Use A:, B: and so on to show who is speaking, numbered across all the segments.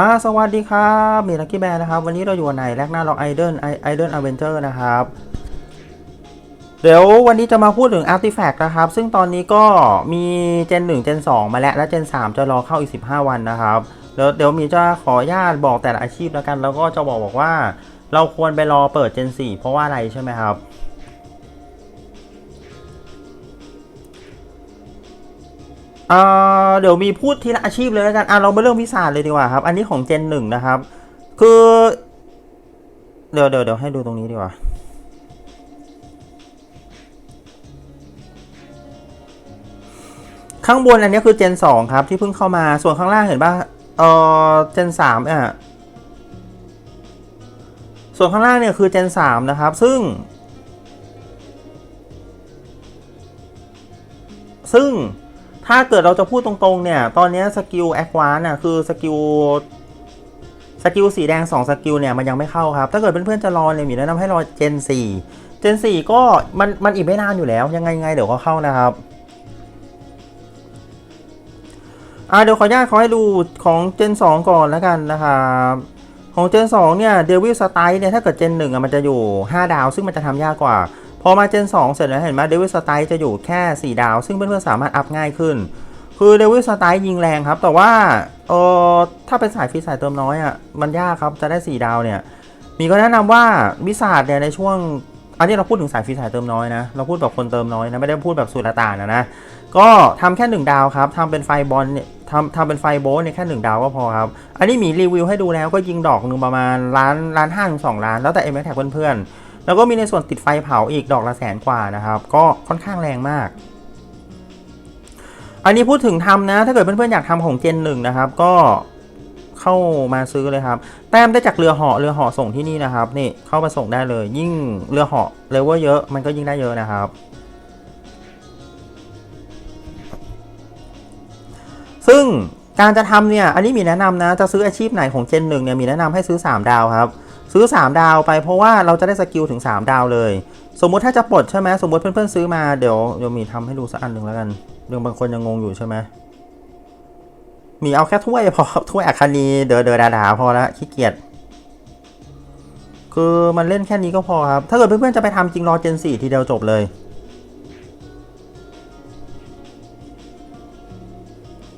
A: อ่าสวัสดีครับมีลักกี้แบร์นะครับ วันนี้เราอยู่วันแรกหน้าล็อกไอเดนไอเดนอเวนเจอร์นะครับ เดี๋ยววันนี้จะมาพูดถึงอาร์ติแฟกต์นะครับ ซึ่งตอนนี้ก็มีเจน1เจน 2 มาแล้ว และเจน 3 จะรอเข้าอีก 15 วันนะครับเดี๋ยวเดี๋ยวมีจะขออนุญาตบอกแต่ละอาชีพแล้วกัน แล้วก็จะบอกบอกว่า เราควรไปรอเปิดเจน 4 เพราะว่าอะไรใช่ไหมครับ เอ่อเดี๋ยวมีพูดทีละอาชีพเลยแล้วกันอะเรามาเรื่องวิสาเลยดีกว่าครับ อันนี้ของเจนหนึ่งนะครับ คือ เดี๋ยวเดี๋ยวเดี๋ยวให้ดูตรงนี้ดีกว่าข้างบนอันนี้คือเจนสองครับที่เพิ่งเข้ามาส่วนข้างล่างเห็นป่ะเอ่อเจนสามอะส่วนข้างล่างเนี่ยคือเจนสามนะครับ ซึ่ง ซึ่ง ถ้าเกิดเราจะพูดตรงๆ เนี่ย ตอนนี้สกิลแอควานน่ะคือสกิลสกิลสีแดง 2 สกิลเนี่ย มันยังไม่เข้าครับ ถ้าเกิดเพื่อนๆจะรอเนี่ยมีแนะนำให้รอเจน 4 เจน 4 ก็มันมันอีกไม่นานอยู่แล้ว ยังไงไงเดี๋ยวก็เข้านะครับอ่าเดี๋ยวขออนุญาตขอให้ดูของเจน 2 ก่อนแล้วกันนะครับของเจน 2 เนี่ยเดวิลสไตล์เนี่ยถ้าเกิดเจน1อะมันจะอยู่ 5 ดาว ซึ่งมันจะทำยากกว่า พอมาเจน 2 เสร็จแล้วเห็นไหมเดวิสไตล์จะอยู่แค่ 4 ดาว ซึ่งเพื่อนๆสามารถอัพง่ายขึ้น คือเดวิสไตล์ยิงแรงครับ แต่ว่าเออถ้าเป็นสายฟรีสายเติมน้อยอะมันยากครับจะได้ 4 ดาวเนี่ยมีก็แนะนำว่าวิสาดเนี่ยในช่วงอันนี้เราพูดถึงสายฟรีสายเติมน้อยนะ เราพูดแบบคนเติมน้อยนะ ไม่ได้พูดแบบสุลตานนะนะ ก็ทำแค่ 1 ดาวครับทำเป็นไฟบอลเนี่ยทำทำเป็นไฟโบสเนี่ยแค่ 1 ดาวก็พอครับ อันนี้มีรีวิวให้ดูแล้วก็ยิงดอกหนึ่งประมาณล้านล้านห้าถึงสองล้าน แล้วแต่เอ็มแท็กเพื่อนๆ แล้วก็มีในส่วนติดไฟเผาอีกดอกละแสนกว่านะครับ ก็ค่อนข้างแรงมาก อันนี้พูดถึงทำนะ ถ้าเกิดเพื่อนๆอยากทำของเจนหนึ่งนะครับ ก็เข้ามาซื้อเลยครับ แต้มได้จากเรือเหาะเรือเหาะส่งที่นี่นะครับ นี่เข้ามาส่งได้เลย ยิ่งเรือเหาะเลเวลเยอะมันก็ยิ่งได้เยอะนะครับซึ่งการจะทำเนี่ย อันนี้มีแนะนำนะ จะซื้ออาชีพไหนของเจนหนึ่งเนี่ยมีแนะนำให้ซื้อ 3 ดาวครับ ซื้อ 3 ดาวไปเพราะว่าเราจะได้สกิลถึง 3 ดาวเลย สมมุติถ้าจะปลดใช่ไหมสมมติเพื่อนๆซื้อมาเดี๋ยวเดี๋ยวมีทำให้ดูสักอันหนึ่งแล้วกันเรื่องบางคนยังงงอยู่ใช่ไหมมีเอาแค่ถ้วยพอถ้วยอัคคณีเดอเดอดาดาพอแล้วขี้เกียจคือมันเล่นแค่นี้ก็พอครับ ถ้าเกิดเพื่อนๆจะไปทำจริงรอเจน4ทีเดียวจบเลย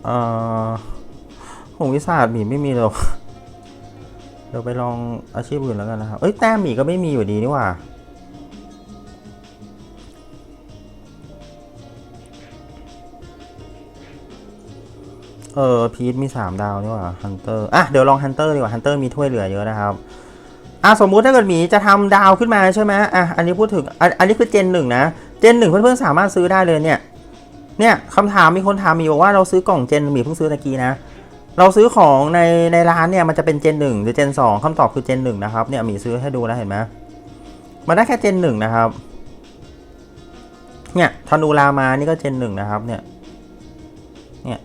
A: เอ่อของวิสาดหมีไม่มีหรอก เดี๋ยวไปลองอาชีพอื่นแล้วกันนะครับ เอ้ยแต้มหมีก็ไม่มีอยู่ดีนี่หว่า เออพีทมี 3 ดาวนี่หว่าฮันเตอร์อะเดี๋ยวลองฮันเตอร์ดีกว่าฮันเตอร์มีถ้วยเหลือเยอะนะครับอะสมมุติถ้าเกิดหมีจะทำดาวขึ้นมาใช่ไหมอะอันนี้พูดถึงอันอันนี้คือเจนหนึ่งนะ เจนหนึ่งเพื่อนๆสามารถซื้อได้เลยเนี่ย เนี่ยคำถามมีคนถามมีบอกว่าเราซื้อกล่องเจนหมีเพิ่งซื้อตะกี้นะ เราซื้อของในในร้านเนี่ยมันจะเป็นเจนหนึ่งหรือเจนสองคำตอบคือเจนหนึ่งนะครับเนี่ยมีซื้อให้ดูแลเห็นไหมมันได้แค่เจนหนึ่งนะครับ เนี่ยธนูรามานี่ก็เจนหนึ่งนะครับ เนี่ย เนี่ย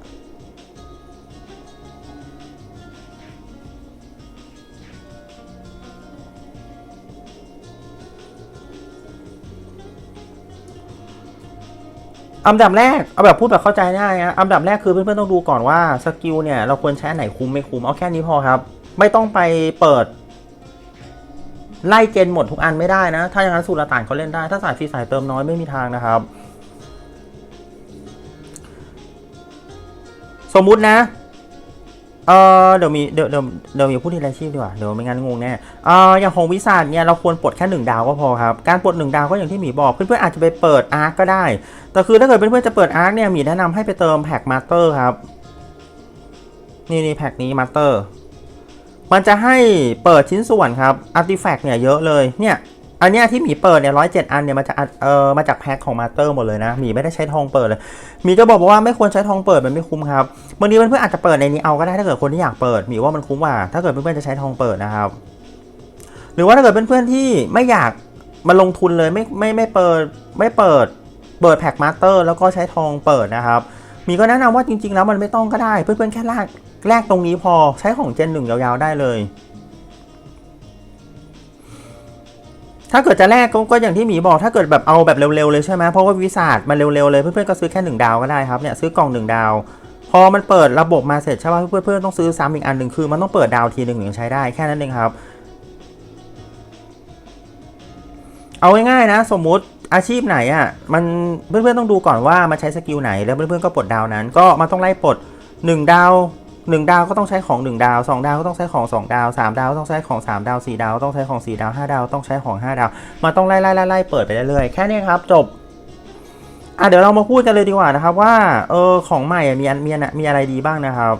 A: อันดับแรกเอาแบบพูดแบบเข้าใจง่ายนะอันดับแรกคือเพื่อนๆต้องดูก่อนว่าสกิลเนี่ยเราควรใช้ไหนคุ้มไม่คุ้มเอาแค่นี้พอครับ ไม่ต้องไปเปิด ไล่เจนหมดทุกอันไม่ได้นะ ถ้าอย่างนั้นสูตรละต่านเขาเล่นได้ ถ้าสายฟรีสายเติมน้อยไม่มีทางนะครับ สมมุตินะ เออเดี๋ยวมีเดี๋ยวเดี๋ยวเดี๋ยวมีพูดทีละชีพดีกว่าเดี๋ยวไม่งั้นงงแน่เอออย่างของวิสาดเนี่ยเราควรปลดแค่หนึ่งดาวก็พอครับการปลดหนึ่งดาวก็อย่างที่หมีบอกเพื่อนๆอาจจะไปเปิดอาร์คก็ได้ แต่คือถ้าเกิดเพื่อนๆจะเปิดอาร์คเนี่ยหมีแนะนำให้ไปเติมแพ็กมาสเตอร์ครับนี่นี่แพ็กนี้มาสเตอร์มันจะให้เปิดชิ้นส่วนครับอาร์ติแฟกต์เนี่ยเยอะเลยเนี่ย อันเนี้ยที่หมีเปิดเนี่ยร้อยเจ็ดอันเนี่ยมาจากอันเออมาจากแพ็คของมาสเตอร์หมดเลยนะหมีไม่ได้ใช้ทองเปิดเลยหมีจะบอกว่าไม่ควรใช้ทองเปิดมันไม่คุ้มครับบางทีเพื่อนๆอาจจะเปิดในนี้เอาก็ได้ถ้าเกิดคนที่อยากเปิดหมีว่ามันคุ้มกว่าถ้าเกิดเพื่อนๆจะใช้ทองเปิดนะครับ หรือว่าถ้าเกิดเพื่อนๆที่ไม่อยากมาลงทุนเลยไม่ไม่ไม่เปิดไม่เปิดเปิดแพ็คมาสเตอร์แล้วก็ใช้ทองเปิดนะครับ มีก็แนะนำว่าจริง ๆ แล้วมันไม่ต้องก็ได้ เพื่อนๆแค่แลกแลกตรงนี้พอใช้ของเจนหนึ่งยาวๆได้เลย ถ้าเกิดจะแลกก็ก็อย่างที่หมีบอกถ้าเกิดแบบเอาแบบเร็วๆเลยใช่ไหมเพราะว่าวิสาดมันเร็วๆเลยเพื่อนๆก็ซื้อแค่หนึ่งดาวก็ได้ครับเนี่ยซื้อกล่องหนึ่งดาว พอมันเปิดระบบมาเสร็จใช่ป่ะเพื่อนๆต้องซื้อซ้ำอีกอันหนึ่งคือมันต้องเปิดดาวทีหนึ่งถึงใช้ได้แค่นั้นเองครับ เอาง่ายๆนะ สมมุติอาชีพไหนอะมันเพื่อนๆต้องดูก่อนว่ามันใช้สกิลไหนแล้วเพื่อนๆก็ปลดดาวนั้น ก็มันต้องไล่ปลด1ดาว 1ดาวก็ต้องใช้ของ1ดาว2ดาวก็ต้องใช้ของ2ดาว3ดาวต้องใช้ของ3ดาว4ดาวต้องใช้ของ4ดาว5ดาวต้องใช้ของ5ดาวมันต้องไล่ไล่ไล่ไล่เปิดไปเรื่อยๆแค่นี้ครับ จบอะเดี๋ยวเรามาพูดกันเลยดีกว่านะครับว่าเออของใหม่อะมีอันมีอันมีอะไรดีบ้างนะครับ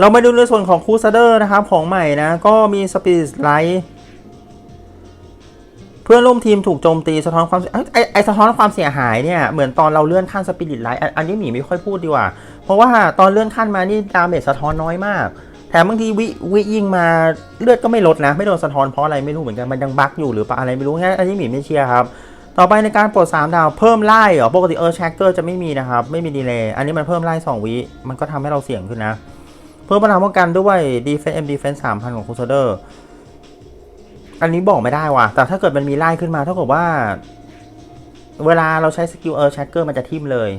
A: เรามาดูในส่วนของคูซเดอร์นะครับของใหม่นะ ก็มีสปีดไลท์ เพื่อนร่วมทีมถูกโจมตีสะท้อนความเอ้ยไอไอสะท้อนความเสียหายเนี่ย เหมือนตอนเราเลื่อนขั้นสปิริตไลท์อันนี้หมีไม่ค่อยพูดดีกว่า เพราะว่าตอนเลื่อนขั้นมานี่ดาเมจสะท้อนน้อยมากแถมบางทีวิวิยิงมาเลือดก็ไม่ลดนะ ไม่โดนสะท้อนเพราะอะไรไม่รู้เหมือนกันมันยังบั๊กอยู่หรือเปล่าอะไรไม่รู้งั้นอันนี้หมีไม่เชียร์ครับ ต่อไปในการปลด3ดาวเพิ่มไล่เหรอปกติเออแชกเกอร์จะไม่มีนะครับ ไม่มีดีเลย์อันนี้มันเพิ่มไล่2วิมันก็ทำให้เราเสี่ยงขึ้นนะ เพิ่มพลังป้องกันด้วย Defense M Defense 3,000ของ Crusader อัันนี้บอกไม่ได้ว่ะ แต่ถ้าเกิดมันมีไล่ขึ้นมาเท่ากับว่า เวลาเราใช้สกิลเออร์แชกเกอร์มันจะทิ่มเลย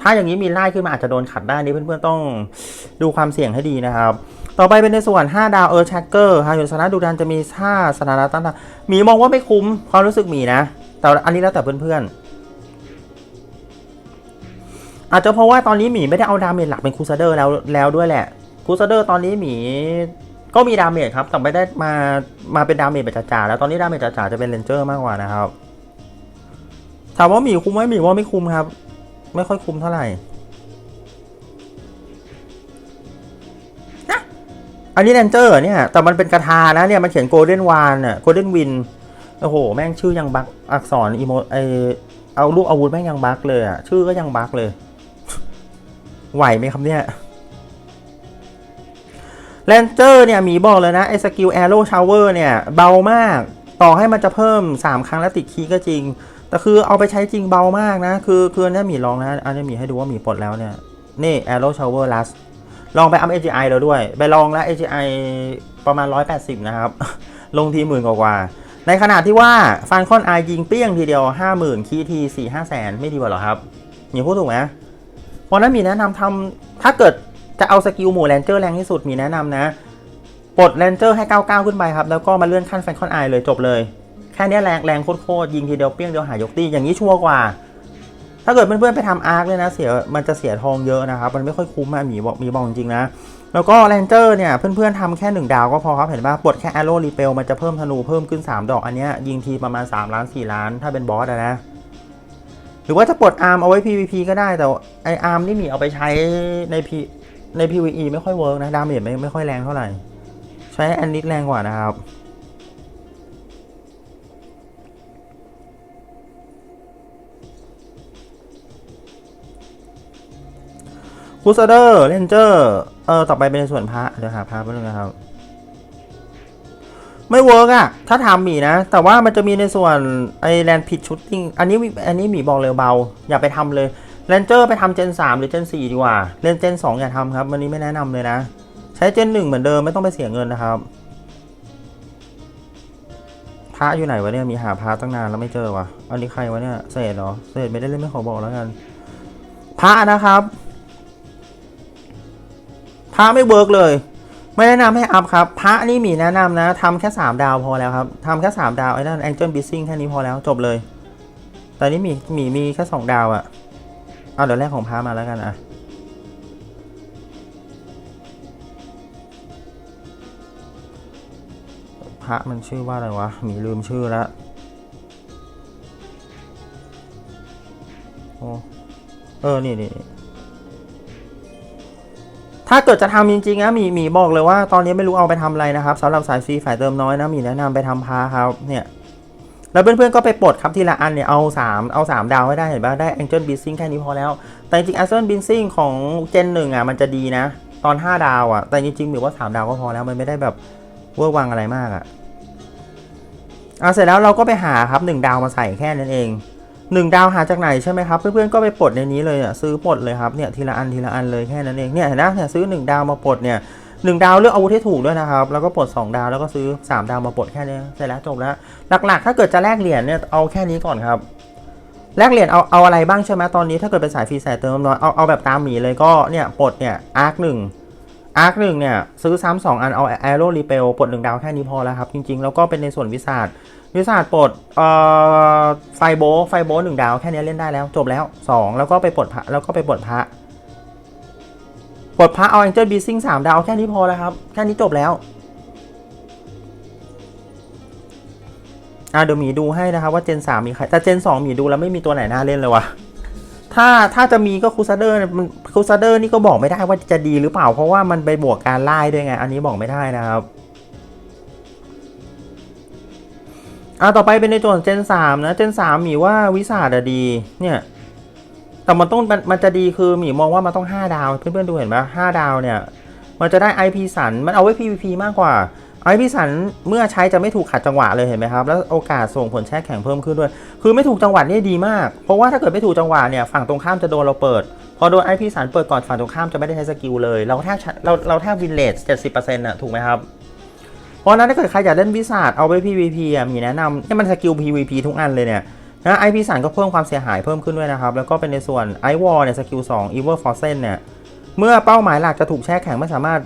A: ถ้าอย่างนี้มีไล่ขึ้นมาอาจจะโดนขัดได้นี่เพื่อนๆต้องดูความเสี่ยงให้ดีนะครับ ต่อไปเป็นในส่วน 5 ดาวเออร์แชกเกอร์ฮายุสนะดูดันจะมี5สถานะตั้งๆมีมองว่าไม่คุ้มความรู้สึกหมีนะ แต่อันนี้แล้วแต่เพื่อนๆอาจจะเพราะว่าตอนนี้หมีไม่ได้เอาดาเมจหลักเป็นคูซาเดอร์แล้วแล้วด้วยแหละคูซาเดอร์ตอนนี้หมี ก็มีดาเมจครับแต่ไม่ได้มามาเป็นดาเมจแบบจ๋าๆแล้วตอนนี้ดาเมจจ๋าๆจะเป็นเรนเจอร์มากกว่านะครับถามว่ามีคุ้มไหมมีว่าไม่คุ้มครับ ไม่ค่อยคุ้มเท่าไหร่นะอันนี้เรนเจอร์เนี่ย แต่มันเป็นกระทานะเนี่ย มันเขียนโกลเด้นวานอะโกลเด้นวิน โอ้โห แม่งชื่อยังบักอักษรอีโมไอเอาลูกอาวุธแม่งยังบักเลยอะชื่อก็ยังบักเลย ไหวไหมครับเนี่ย แลนเจอร์เนี่ยหมีบอกเลยนะไอ้สกิลแอโร่ชาวเวอร์เนี่ยเบามาก ต่อให้มันจะเพิ่ม 3 ครั้งแล้วติดคีย์ก็จริง แต่คือเอาไปใช้จริงเบามากนะ คือคือเนี่ยหมีลองนะ อันนี้หมีให้ดูว่าหมีปลดแล้วเนี่ย นี่แอโร่ชาวเวอร์ลัสลองไปอัพ AGI แล้วด้วย ไปลองแล้ว AGI ประมาณ 180 นะครับ ลงทีหมื่นกว่า ในขณะที่ว่าฟันคอนไอยิงเปี้ยงทีเดียว 50,000 คีย์ที4 5แสนไม่ดีกว่าหรอครับหมีพูดถูกไหมเพราะนั้นหมีแนะนำทำถ้าเกิด จะเอาสกิลหมู่แรนเจอร์แรงที่สุดมีแนะนำนะ ปลดแรนเจอร์ให้ 99 ขึ้นไปครับ แล้วก็มาเลื่อนขั้นแฟนคอนไอเลยจบเลย แค่นี้แรงแรงโคตรยิงทีเดียวเปี้ยงเดียวหายยกตีอย่างนี้ชัวร์กว่า ถ้าเกิดเพื่อนๆไปทำอาร์คเลยนะเสียมันจะเสียทองเยอะนะครับ มันไม่ค่อยคุ้มมามีบอกมีบอกจริงๆนะ แล้วก็แรนเจอร์เนี่ยเพื่อนๆทำแค่ 1 ดาวก็พอครับเห็นป่ะปลดแค่ Arrow Repel มันจะเพิ่มธนูเพิ่มขึ้น 3 ดอกอันนี้ยิงทีประมาณ3ล้าน4ล้าน ถ้าเป็นบอสนะหรือว่าจะปลดอาร์มเอาไว้ PVP ก็ได้แต่ไออาร์มนี่มีเอาไปใช้ใน P ใน PVE ไม่ค่อยเวิร์กนะ ดาเมจไม่ไม่ค่อยแรงเท่าไหร่ ใช้แอนนิดแรงกว่านะครับ คูซเดอร์เลนเจอร์ เออ ต่อไปเป็นในส่วนพระ เดี๋ยวหาพระแป๊บนึงนะครับ ไม่เวิร์กอะถ้าทำหมีนะ แต่ว่ามันจะมีในส่วนไอแลนพิดชุดติ้ง อันนี้อันนี้หมีบอกเลยเบา อย่าไปทำเลย เรนเจอร์ไปทำเจน 3 หรือเจน 4 ดีกว่า เล่นเจน 2 อย่าทำครับ วันนี้ไม่แนะนำเลยนะ ใช้เจน 1 เหมือนเดิมไม่ต้องไปเสียเงินนะครับ พระอยู่ไหนวะเนี่ย มีหาพระตั้งนานแล้วไม่เจอวะอันนี้ใครวะเนี่ย เศษเหรอ เศษไม่ได้เล่นไม่ขอบอกแล้วกัน พระนะครับ พระไม่เวิร์กเลย ไม่แนะนำให้อัพครับ พระนี่มีแนะนำนะทำแค่ 3 ดาวพอแล้วครับทำแค่ 3 ดาวไอ้นั่นแองเจิลบิสซิ่งแค่นี้พอแล้วจบเลยแต่นี่มีมีมีแค่ 2 ดาวอะ เอาเดี๋ยวแรกของพระมาแล้วกันอะพระมันชื่อว่าอะไรวะ มีลืมชื่อแล้วโอ้เออ นี่นี่นี่ถ้าถ้าเกิดจะทำจริงๆนะมีมีบอกเลยว่าตอนนี้ไม่รู้เอาไปทำอะไรนะครับสำหรับสายฟรีฝ่ายเติมน้อยนะมีแนะนำไปทำพาครับเนี่ย แล้วเพื่อนๆก็ไปปลดครับทีละอันเนี่ยเอา 3 เอา 3 ดาวให้ได้เห็นป่ะได้ Angel b i z i n g แค่นี้พอแล้ว แต่จริง Angel b i z i n g ของเจนหนึ่งอะมันจะดีนะ ตอน 5 ดาวอะ แต่จริงๆหรือว่า 3 ดาวก็พอแล้วมันไม่ได้แบบเวอร์วังอะไรมากอะเอาเสร็จแล้วเราก็ไปหาครับ 1 ดาวมาใส่แค่นั้นเอง 1 ดาวหาจากไหนใช่ไหมครับ เพื่อนๆก็ไปปลดในนี้เลยอะซื้อปลดเลยครับเนี่ยทีละอันทีละอันเลยแค่นั้นเองเนี่ยเห็นไหมเนี่ยซื้อ 1 ดาวมาปลดเนี่ย หนึ่งดาวเลือกอาวุธให้ถูกด้วยนะครับ แล้วก็ปลด2ดาวแล้วก็ซื้อ3ดาวมาปลดแค่นี้เสร็จแล้วจบแล้วหลักๆ ถ้าเกิดจะแลกเหรียญเนี่ยเอาแค่นี้ก่อนครับแลกเหรียญเอาเอาอะไรบ้างใช่ไหมตอนนี้ถ้าเกิดเป็นสายฟรีสายเติมน้อยเอาเอาแบบตามหมีเลยก็เนี่ยปลดเนี่ยอาร์คหนึ่งอาร์คหนึ่งเนี่ยซื้อซ้ำสองอันเอาแอโร่รีเปลปลดหนึ่งดาวแค่นี้พอแล้วครับ จริงๆ แล้วก็เป็นในส่วนวิสาดวิสาดปลดเอ่อไฟโบไฟโบหนึ่งดาวแค่นี้เล่นได้แล้ว จบแล้วสองแล้วก็ไปปลดพระแล้วก็ไปปลดพระ ปลดพระเอาแองเจิลบีซิงสามดาวแค่นี้พอแล้วครับ แค่นี้จบแล้วอะเดี๋ยวหมีดูให้นะครับว่าเจนสามมีใครแต่เจนสองหมีดูแล้วไม่มีตัวไหนน่าเล่นเลยวะถ้าถ้าจะมีก็คูซาเดอร์คูซาเดอร์นี่ก็บอกไม่ได้ว่าจะดีหรือเปล่าเพราะว่ามันไปบวกการไล่ด้วยไง อันนี้บอกไม่ได้นะครับอะต่อไปเป็นในตัวของเจนสามนะเจนสามหมีว่าวิสาดดีเนี่ย แต่มันต้องมันมันจะดีคือหมีมองว่ามันต้อง 5 ดาวเพื่อนๆดูเห็นไหมห้าดาวเนี่ย มันจะได้ IP สันมันเอาไว้ PVP มากกว่าไอพีสันเมื่อใช้จะไม่ถูกขัดจังหวะเลยเห็นไหมครับ แล้วโอกาสส่งผลแช่แข็งเพิ่มขึ้นด้วย คือไม่ถูกจังหวะนี่ดีมาก เพราะว่าถ้าเกิดไม่ถูกจังหวะเนี่ยฝั่งตรงข้ามจะโดนเราเปิด พอโดนไอพีสันเปิดก่อนฝั่งตรงข้ามจะไม่ได้ใช้สกิลเลย เราแทบเราเราแทบวินเลจเจ็ดสิบเปอร์เซ็นต์อะถูกไหมครับเพราะนั้นถ้าเกิดใครอยากเล่นวิสาดเอาไว้ PVP อะมีแนะนำนี่มันสกิล PVP ทุกอันเลยเนี่ย นะไอพีสันก็เพิ่มความเสียหายเพิ่มขึ้นด้วยนะครับ แล้วก็เป็นในส่วนไอวอลเนี่ยสกิล2 e v e r f o r c e n เนี่ย เมื่อเป้าหมายหลักจะถูกแช่แข็งไม่สามารถ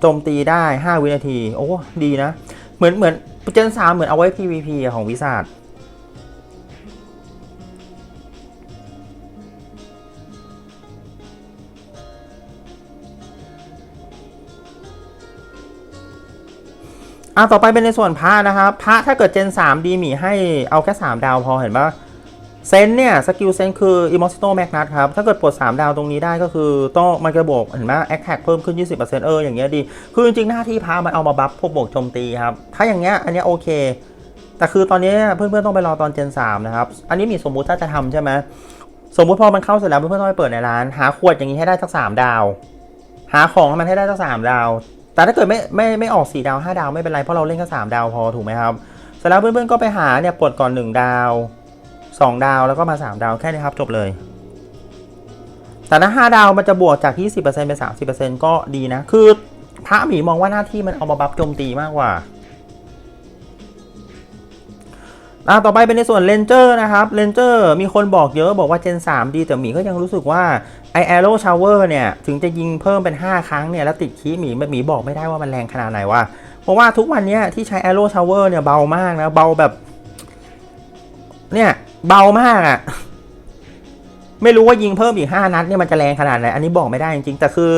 A: โจมตีได้ 5 วินาที โอ้ ดีนะ เหมือนเหมือนเจนสามเหมือนเอาไว้ PVP ของวิสา อะต่อไปเป็นในส่วนพระนะครับพระถ้าเกิดเจน 3 ดีหมีให้เอาแค่ 3 ดาวพอเห็นปะเซนเนี่ยสกิลเซนคือ i m m o s i t o Magnus ครับ ถ้าเกิดปลด3 ดาวตรงนี้ได้ก็คือต้องมันจะบวกเห็นไหมแอคแท็กเพิ่มขึ้น 20%เอออย่างเงี้ยดี คือจริงๆ หน้าที่พระมันเอามาบัฟพวกบวกโจมตีครับ ถ้าอย่างเงี้ยอันเนี้ยโอเค แต่คือตอนนี้เพื่อนๆ ต้องไปรอตอนเจน 3 นะครับ อันนี้มีสมมุติถ้าจะทำใช่ไหมสมมุติพอมันเข้าเสร็จแล้วเพื่อนๆต้องไปเปิดในร้าน หาขวดอย่างนี้ให้ได้สัก3ดาว หาของให้มันให้ได้สัก3ดาว แต่ถ้าเกิดไม่ไม่ไม่ออก 4 ดาว 5 ดาวไม่เป็นไรเพราะเราเล่นแค่3ดาวพอถูกไหมครับเสร็จแล้วเพื่อนๆก็ไปหาเนี่ยปลดก่อน 1 ดาว 2 ดาวแล้วก็มา 3 ดาวแค่นี้ครับจบเลย แต่ถ้า5ดาวมันจะบวกจาก 20%เป็น30%ก็ดีนะ คือพระหมีมองว่าหน้าที่มันเอามาบัฟโจมตีมากกว่าอ่าต่อไปเป็นในส่วนเลนเจอร์นะครับเลนเจอร์มีคนบอกเยอะบอกว่าเจน3ดีแต่หมีก็ยังรู้สึกว่า แอโร่ชาวเวอร์เนี่ย ถึงจะยิงเพิ่มเป็น 5 ครั้งเนี่ย แล้วติดคีหมีหมีบอกไม่ได้ว่ามันแรงขนาดไหนวะเพราะว่าทุกวันเนี้ยที่ใช้แอโร่ชาวเวอร์เนี่ย เบามากนะ เบาแบบ เนี่ย เบามากอะ่ะ ไม่รู้ว่ายิงเพิ่มอีก 5 นัดเนี่ยมันจะแรงขนาดไหน อันนี้บอกไม่ได้จริงๆ แต่คือ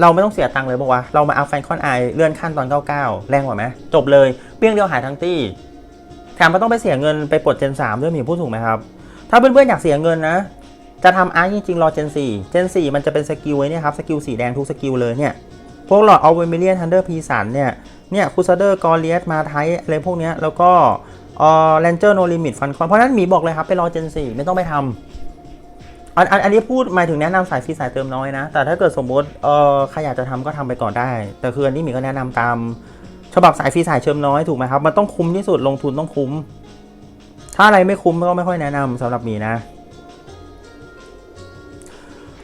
A: เราไม่ต้องเสียตังค์เลยบอกว่าเรามาเอาแฟนคอนไอเลื่อนขั้นตอน 99 แรงกว่าไหมจบเลยเปี้ยงเดียวหายทั้งตี้แถมมันต้องไปเสียเงินไปปลดเจน3ด้วยหมีพูดถูกไหมครับ ถ้าเพื่อนๆอยากเสียเงินนะ จะทำอาร์จริงๆรอเจน4เจน4มันจะเป็นสกิลไว้เนี่ยครับ สกิลสีแดงทุกสกิลเลยเนี่ย พวกหลอดเอเวมิเลียนทันเดอร์พีสันเนี่ย เนี่ยคูซาเดอร์กอริเอสมาไทอะไรพวกเนี้ย แล้วก็เอ่อแรนเจอร์โนลิมิตฟันคอนเพราะนั้นหมีบอกเลยครับ ไปรอเจน4ไม่ต้องไปทำอันอันอันนี้พูดหมายถึงแนะนำสายฟรีสายเติมน้อยนะ แต่ถ้าเกิดสมมติเอ่อใครอยากจะทำก็ทำไปก่อนได้ แต่คืออันนี้หมีก็แนะนำตามฉบับสายฟรีสายเชิมน้อยถูกไหมครับ มันต้องคุ้มที่สุดลงทุนต้องคุ้ม ถ้าอะไรไม่คุ้มก็ไม่ค่อยแนะนำสำหรับหมีนะ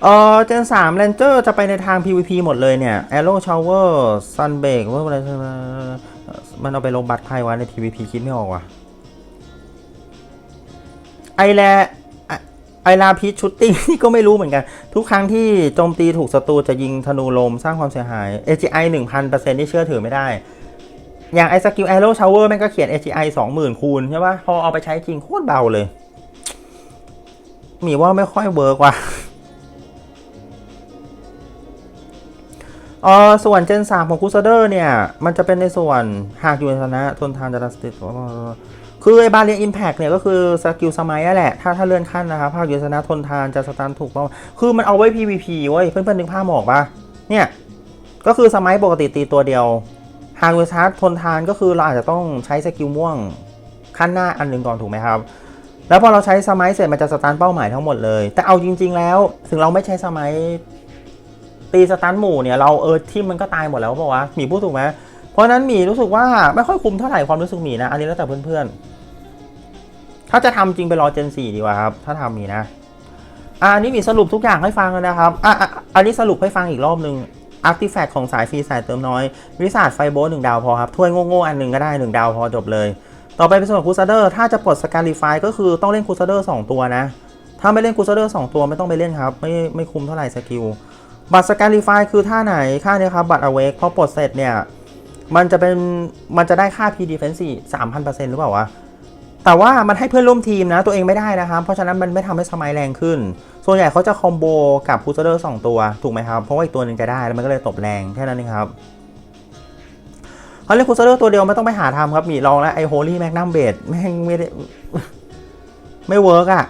A: เออเจนสามเรนเจอร์จะไปในทาง PVP หมดเลยเนี่ย Arrow Shower Sunbreak ว่าอะไรมันเอาไปลงบัตรใครวะใน PVP คิดไม่ออกว่ะไอแลไอลาพีชชุตติ้งนี่ก็ไม่รู้เหมือนกัน ทุกครั้งที่โจมตีถูกศัตรูจะยิงธนูลมสร้างความเสียหาย AGI 1000%นี่เชื่อถือไม่ได้ อย่างไอสกิลแอโร่ชาวเวอร์แม่งก็เขียน AGI 20,000 คูณใช่ปะพอเอาไปใช้จริงโคตรเบาเลย มีว่าไม่ค่อยเวิร์กว่ะ เออส่วนเจน3ของคูซเดอร์เนี่ย มันจะเป็นในส่วนหากอยู่ในฐานะทนทานจารสติคือไอ้บาเรียอิมแพกเนี่ยก็คือสกิลสมัยนั่นแหละ ถ้าถ้าเลื่อนขั้นนะครับภาคอยู่ในฐานะทนทานจะสตันถูกต้องคือมันเอาไว้ PVP เว้ย เพื่อนๆนึกภาพออกปะเนี่ย ก็คือสมัยปกติตีตัวเดียวฮางเวชาร์ททนทานก็คือเราอาจจะต้องใช้สกิลม่วงขั้นหน้าอันหนึ่งก่อนถูกไหมครับ แล้วพอเราใช้สมัยเสร็จมันจะสตาร์ทเป้าหมายทั้งหมดเลย แต่เอาจริง ๆ แล้ว ถึงเราไม่ใช้สมัย ตีสตาร์ทหมู่เนี่ยเราเออทีมมันก็ตายหมดแล้วเปล่าวะหมีพูดถูกไหมเพราะนั้นหมีรู้สึกว่าไม่ค่อยคุ้มเท่าไหร่ความรู้สึกหมีนะ อันนี้แล้วแต่เพื่อนๆ ถ้าจะทำจริงไปรอเจน4ดีกว่าครับ ถ้าทำมีนะอ่านี่มีสรุปทุกอย่างให้ฟังแล้วนะครับอะอันนี้สรุปให้ฟังอีกรอบหนึ่งอาร์ติแฟกต์ของสายฟรีสายเติมน้อยวิสาดไฟโบสหนึ่งดาวพอครับถ้วยโง่ๆอันหนึ่งก็ได้หนึ่งดาวพอจบเลย ต่อไปเป็นส่วนคูซาเดอร์ถ้าจะปลดสกาลิฟายก็คือต้องเล่นคูซาเดอร์สองตัวนะ ถ้าไม่เล่นคูซาเดอร์สองตัวไม่ต้องไปเล่นครับ ไม่ไม่คุ้มเท่าไหร่สกิล บัตรสกาลิฟายคือท่าไหนค่าเนี้ยครับบัตรอเวกพอปลดเสร็จเนี่ย มันจะเป็นมันจะได้ค่า P defense สามพันเปอร์เซ็นต์หรือเปล่าวะแต่ว่ามันให้เพื่อนร่วมทีมนะตัวเองไม่ได้นะครับ เพราะฉะนั้นมันไม่ทำให้สมัยแรงขึ้น ส่วนใหญ่เขาจะคอมโบกับคูซเดอร์สองตัวถูกไหมครับ เพราะว่าอีกตัวหนึ่งจะได้แล้วมันก็เลยตบแรงแค่นั้นเองครับเขาเล่นคูซเดอร์ตัวเดียวไม่ต้องไปหาทำครับมีลองแล้วไอโฮลี่แมกนัมเบดแม่งไม่ได้ไม่เวิร์กอะ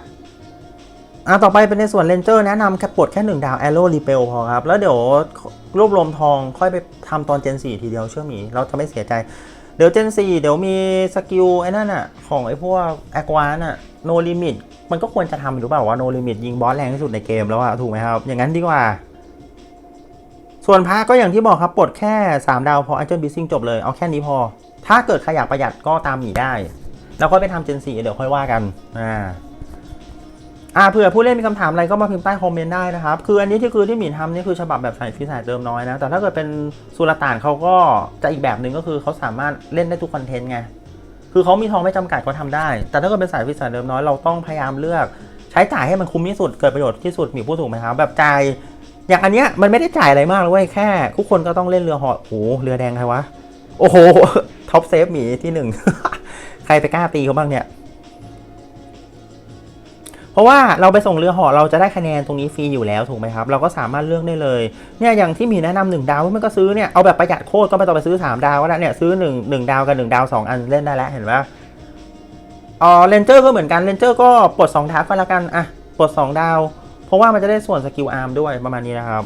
A: อะต่อไปเป็นในส่วนเลนเจอร์แนะนำแค่ปลดแค่หนึ่งดาวแอโร่รีเปลพอครับ แล้วเดี๋ยวรวบรวมทองค่อยไปทำตอนเจน 4 ทีเดียวเชื่อมี เราจะไม่เสียใจ เดี๋ยวเจน 4 เดี๋ยวมีสกิลไอ้นั่นอะของไอ้พวกแอควานอะโนลิมิตมันก็ควรจะทำหรือเปล่าว่าโนลิมิตยิงบอสแรงที่สุดในเกมแล้วอะถูกไหมครับ อย่างนั้นดีกว่า ส่วนพระก็อย่างที่บอกครับปลดแค่ 3 ดาวพอไอเจนบิซิงจบเลยเอาแค่นี้พอ ถ้าเกิดใครอยากประหยัดก็ตามหมีได้ แล้วค่อยไปทำเจน 4 เดี๋ยวค่อยว่ากันอ่า อ่าเผื่อผู้เล่นมีคำถามอะไรก็มาพิมพ์ใต้คอมเมนต์ได้นะครับ คืออันนี้ที่คือที่หมีทำนี่คือฉบับแบบสายฟีสายเติมน้อยนะ แต่ถ้าเกิดเป็นสุลต่านเขาก็จะอีกแบบหนึ่งก็คือเขาสามารถเล่นได้ทุกคอนเทนต์ไง คือเขามีทองไม่จำกัดเขาทำได้ แต่ถ้าเกิดเป็นสายฟีสายเติมน้อยเราต้องพยายามเลือก ใช้จ่ายให้มันคุ้มที่สุดเกิดประโยชน์ที่สุดหมีพูดถูกไหมครับแบบจ่ายอย่างอันเนี้ยมันไม่ได้จ่ายอะไรมากเลยเว้ยแค่ ทุกคนก็ต้องเล่นเรือหาะโอ้โหเรือแดงใครวะโอ้โหท็อปเซฟหมีที่หนึ่งใครไปกล้าตีเขาบ้างเนี่ย เพราะว่าเราไปส่งเรือเหาะเราจะได้คะแนนตรงนี้ฟรีอยู่แล้วถูกไหมครับ เราก็สามารถเลือกได้เลยเนี่ยอย่างที่มีแนะนำหนึ่งดาวมันก็ซื้อเนี่ยเอาแบบประหยัดโคตรก็ไม่ต้องไปซื้อสามดาวก็ได้เนี่ยซื้อหนึ่งหนึ่งดาวกับหนึ่งดาวสองอันเล่นได้แล้วเห็นปะอ๋อเลนเจอร์ก็เหมือนกันเลนเจอร์ก็ปลดสองดาวก็แล้วกันอะปลดสองดาว เพราะว่ามันจะได้ส่วนสกิลอาร์มด้วยประมาณนี้นะครับ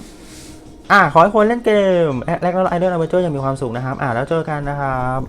A: อะขอให้คนเล่นเกมแลกแล้วไอดอลอเวอร์เจอร์ยังมีความสุขนะครับอะแล้วเจอกันนะครับ